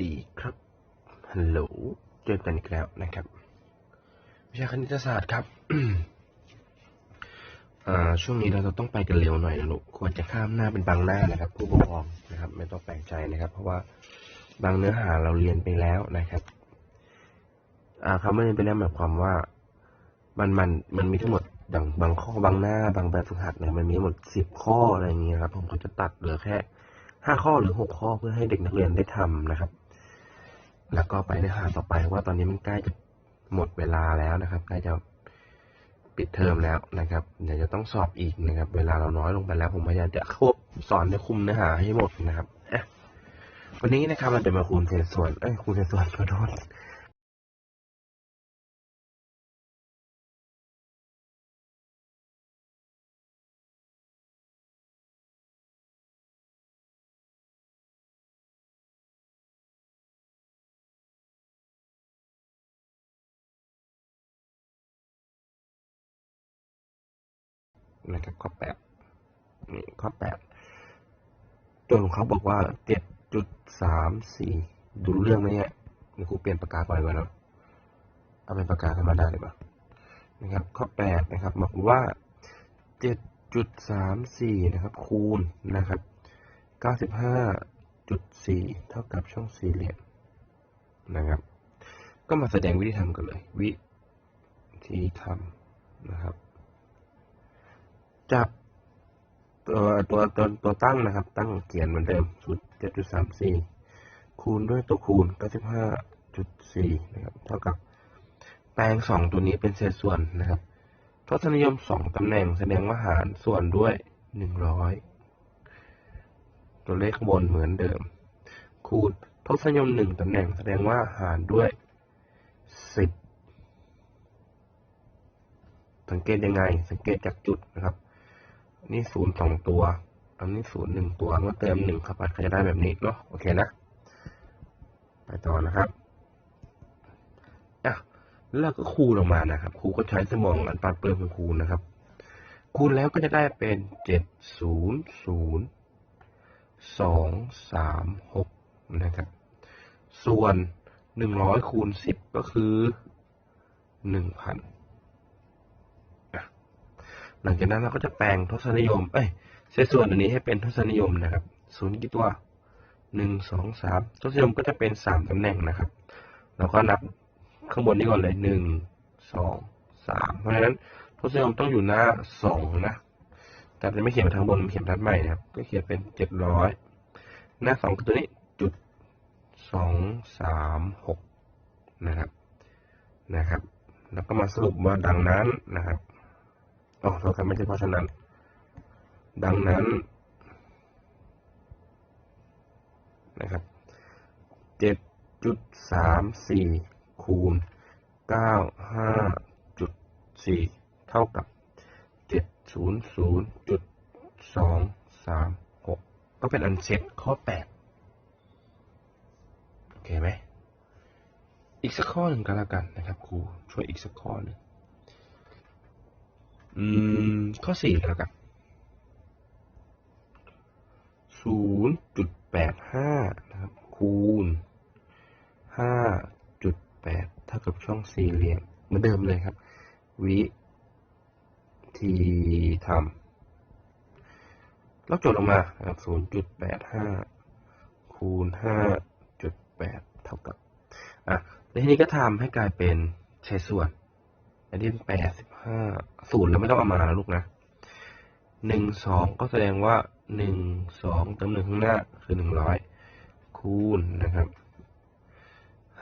ดีครับฮัลโหลเจอกันอีกแล้วนะครับ วิชาคณิตศาสตร์ครับอ่าช่วงนี้เราจะต้องไปกันเร็วหน่อยนะลูกควรจะข้ามหน้าเป็นบางหน้านะครับผู้ปกครองนะครับ ไม่ต้องแปลกใจนะครับ เพราะว่าบางเนื้อหาเราเรียนไปแล้วนะครับอ่าคำว่าเรียนไปแล้วหมายความว่า มันมันมันมีทั้งหมดบางบางข้อบางหน้า บางแบบฝึกหัดเนี่ยมันมีทั้งหมดสิบข้ออะไรอย่างเงี้ยครับ ผมก็จะตัดเหลือแค่ห้าข้อหรือหกข้อเพื่อให้เด็กนักเรียนได้ทำนะครับ แล้วก็ไปเนื้อหาต่อไปว่าตอนนี้มันใกล้จะหมดเวลาแล้วนะครับใกล้จะปิดเทอมแล้วนะครับเดี๋ยวจะต้องสอบอีกนะครับ เวลาเราน้อยลงไปแล้ว ผมพยายามจะควบสอนและคุมเนื้อหาให้หมดนะครับวันนี้นะครับเราจะมาคูณเศษส่วนเอ้ยคูณเศษส่วนขอโทษ นะครับข้อแปดนี่ข้อแปดตัวของเขาบอกว่าเจ็ดจุดสามสี่ดูเรื่องไหมเนี่ยเดี๋ยวครูเปลี่ยนปากกาก่อนดีกว่าเนาะเอาเป็นปากกาธรรมดาดีกว่านะครับข้อแปดนะครับบอกว่าเจ็ดจุดสามสี่นะครับคูณนะครับเก้าสิบห้าจุดสี่เท่ากับช่องสี่เหลี่ยมนะครับ ก็มาแสดงวิธีทำกันเลย วิธีทำนะครับ จับตัวตัวตัวตัวตั้งนะครับ ตั้งเขียนเหมือนเดิมศูนย์เจ็ดจุดสามสี่คูณด้วยตัวคูณเก้าสิบห้าจุดสี่นะครับ เท่ากับแปลงสองตัวนี้เป็นเศษส่วนนะครับทศนิยมสองตำแหน่งแสดงว่าหารส่วนด้วยหนึ่งร้อยตัวเลขบนเหมือนเดิม คูณทศนิยมหนึ่งตำแหน่งแสดงว่าหารด้วยสิบสังเกตยังไง สังเกตจากจุดนะครับ นี่ศูนย์สองตัว อันนี้ศูนย์หนึ่งตัวเมื่อเติมหนึ่งเข้าไปก็จะได้แบบนี้เนาะโอเคนะ ไปต่อนะครับอะแล้วก็คูณออกมานะครับครูก็ใช้สมองอันปราดเปรื่องของครูนะครับ คูณแล้วก็จะได้เป็นเจ็ดศูนย์ศูนย์สองสามหกนะครับ ส่วนหนึ่งร้อยคูณสิบก็คือหนึ่งพัน หลังจากนั้นเราก็จะแปลงทศนิยมเอ้ยเศษส่วนอันนี้ให้เป็นทศนิยมนะครับศูนย์กี่ตัวหนึ่งสองสามทศนิยมก็จะเป็นสามตำแหน่งนะครับ เราก็นับข้างบนนี้ก่อนเลยหนึ่งสองสามเพราะฉะนั้นทศนิยมต้องอยู่หน้าสองนะแต่จะไม่เขียนทางบนเขียนทัดใหม่นะครับ ก็เขียนเป็นเจ็ดร้อยหน้าสองคือตัวนี้จุดสองสามหกนะครับนะครับ แล้วก็มาสรุปว่าดังนั้นนะครับ อ๋อเราทำไม่ใช่เพราะฉะนั้น ดังนั้นนะครับเจ็ดจุดสามสี่คูณเก้าห้าจุดสี่เท่ากับเจ็ดศูนย์ศูนย์จุดสองสามหกก็เป็นอันเซ็ตข้อแปดโอเคไหมอีกสักข้อหนึ่งก็แล้วกันนะครับครูช่วยอีกสักข้อหนึ่ง อืม ข้อสี่แล้วกันศูนย์จุดแปดห้านะครับ คูณห้าจุดแปดเท่ากับช่องสี่เหลี่ยมเหมือนเดิมเลยครับ วิธีทำแล้วจดออกมาครับศูนย์จุดแปดห้าคูณห้าจุดแปดเท่ากับ อะ แล้วทีนี้ก็ทำให้กลายเป็นเศษส่วน อันนี้เป็นแปดสิบห้าศูนย์แล้วไม่ต้องเอามาแล้วลูกนะหนึ่งสองก็แสดงว่าหนึ่งสองเติมหนึ่งข้างหน้าคือหนึ่งร้อยคูณนะครับ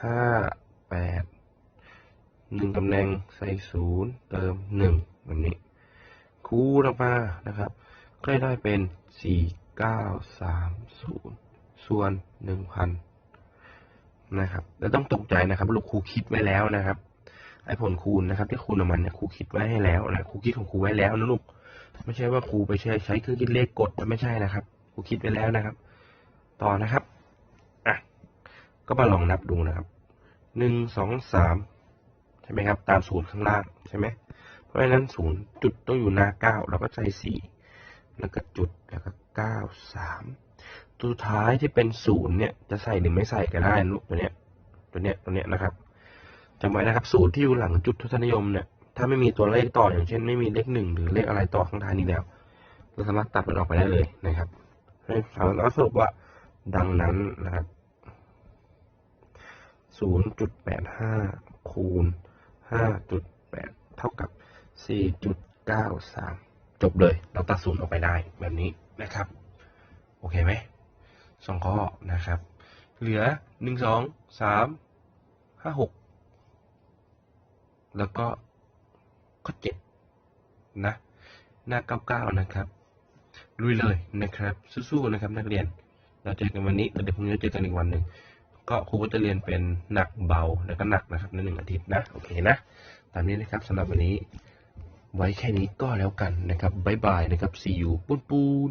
ห้าแปดหนึ่งตำแหน่งใส่ศูนย์เติมหนึ่งแบบนี้ คูณออกมานะครับก็ได้เป็นสี่เก้าสามศูนย์ส่วนหนึ่งพันนะครับ แล้วต้องตกใจนะครับลูกครูคิดไว้แล้วนะครับ ไอ้ผลคูณนะครับ ที่คูณออกมาเนี่ยครูคิดไว้ให้แล้วนะครูคิดของครูไว้แล้วนะลูกไม่ใช่ว่าครูไปใช้ใช้เครื่องคิดเลขกดไม่ใช่นะครับครูคิดไว้แล้วนะครับ ต่อนะครับอะก็มาลองนับดูนะครับหนึ่งสองสามใช่ไหมครับ ตามศูนย์ข้างล่างใช่ไหมเพราะฉะนั้นศูนย์จุดต้องอยู่หน้าเก้าเราก็ใส่สี่แล้วก็จุดแล้วก็เก้าสามตัวท้ายที่เป็นศูนย์เนี่ยจะใส่หรือไม่ใส่ก็ได้ลูกตัวเนี้ยตัวเนี้ยตัวเนี้ยนะครับ จำไว้นะครับศูนย์ที่อยู่หลังจุดทศนิยมเนี่ย ถ้าไม่มีตัวเลขต่ออย่างเช่น ไม่มีเลขหนึ่งหรือเลขอะไรต่อข้างท้ายนี้แล้ว เราสามารถตัดมันออกไปได้เลยนะครับให้ถามแล้วสรุปว่าดังนั้นนะครับ0.85คูณ5.8เท่ากับ4.93จบเลย เราตัดศูนย์ออกไปได้แบบนี้นะครับ โอเคไหมสองข้อนะครับ เหลือ1 2 3 5 6 แล้วก็ข้อ7นะหน้า99นะครับลุยเลยนะครับ สู้ๆนะครับนักเรียน เราเจอกันวันนี้เดี๋ยวพรุ่งนี้เราเจอกันอีกวันหนึ่งก็ครูก็จะเรียนเป็นหนักเบาแล้วก็หนักนะครับในหนึ่งอาทิตย์นะโอเคนะตามนี้นะครับสำหรับวันนี้ ไว้แค่นี้ก็แล้วกันนะครับบ๊ายบายนะครับ see you ปูนปูน